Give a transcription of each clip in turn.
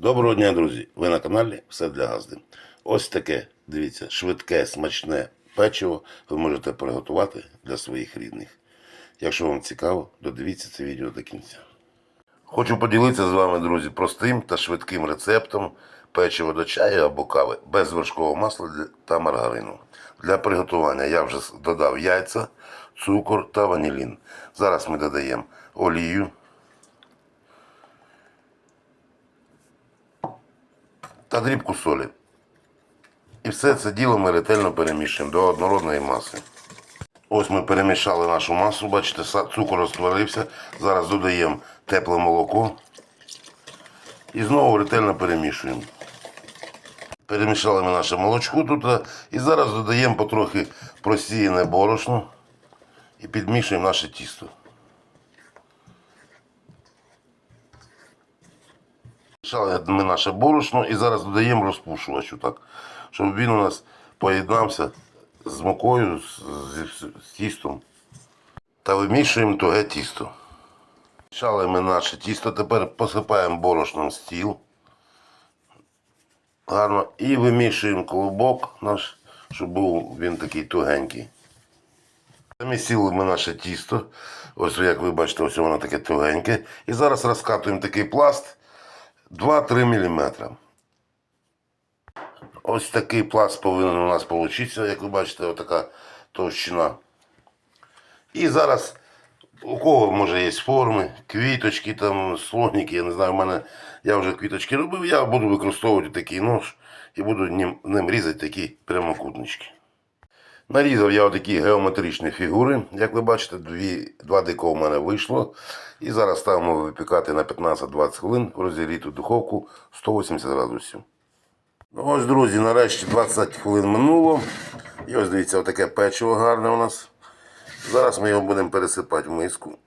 Доброго дня, друзі! Ви на каналі Все для Газди. Ось таке, дивіться, швидке, смачне печиво ви можете приготувати для своїх рідних. Якщо вам цікаво, додивіться це відео до кінця. Хочу поділитися з вами, друзі, простим та швидким рецептом печива до чаю або кави без вершкового масла та маргарину. Для приготування я вже додав яйця, цукор та ванілін. Зараз ми додаємо олію, та дрібку солі. І все це діло ми ретельно перемішуємо до однородної маси. Ось ми перемішали нашу масу, бачите, цукор розтворився. Зараз додаємо тепле молоко і знову ретельно перемішуємо. Перемішали ми наше молочко тут і зараз додаємо потрохи просіяне борошно і підмішуємо наше тісто. Ми наше борошно і зараз додаємо розпушувач, так, щоб він у нас поєднався з мукою, з, з, з тістом. Та вимішуємо туге тісто. Мішали ми наше тісто, тепер посипаємо борошном стіл. Гарно. І вимішуємо клубок наш, щоб був він такий тугенький. Замісили ми наше тісто. Ось як ви бачите, ось воно таке тугеньке. І зараз розкатуємо такий пласт 2-3 мм. Ось такий пласт повинен у нас вийти, як ви бачите, отака товщина. І зараз у кого може є форми, квіточки, там, слоніки, я не знаю, в мене я вже квіточки робив, я буду використовувати такий нож і буду ним, ним різати такі прямокутнички. Нарізав я отакі геометричні фігури. Як ви бачите, дві, два дико в мене вийшло. І зараз ставимо випікати на 15-20 хвилин в розігріту духовку 180 градусів. Ну, Ось, друзі, нарешті 20 хвилин минуло. І ось дивіться, отаке печиво гарне у нас. Зараз ми його будемо пересипати в миску.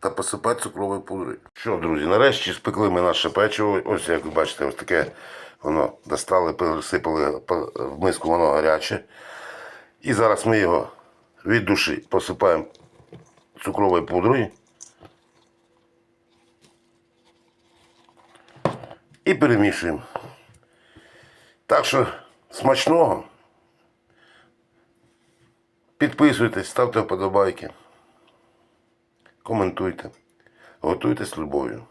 Та посипати цукровою пудрою. Що, друзі, нарешті спекли ми наше печиво. Ось як ви бачите, ось таке воно достали, пересипали в миску, воно гаряче. І зараз ми його від душі посипаємо цукровою пудрою. І перемішуємо. Так що смачного. Підписуйтесь, ставте вподобайки. Коментуйте. Готуйте з любов'ю.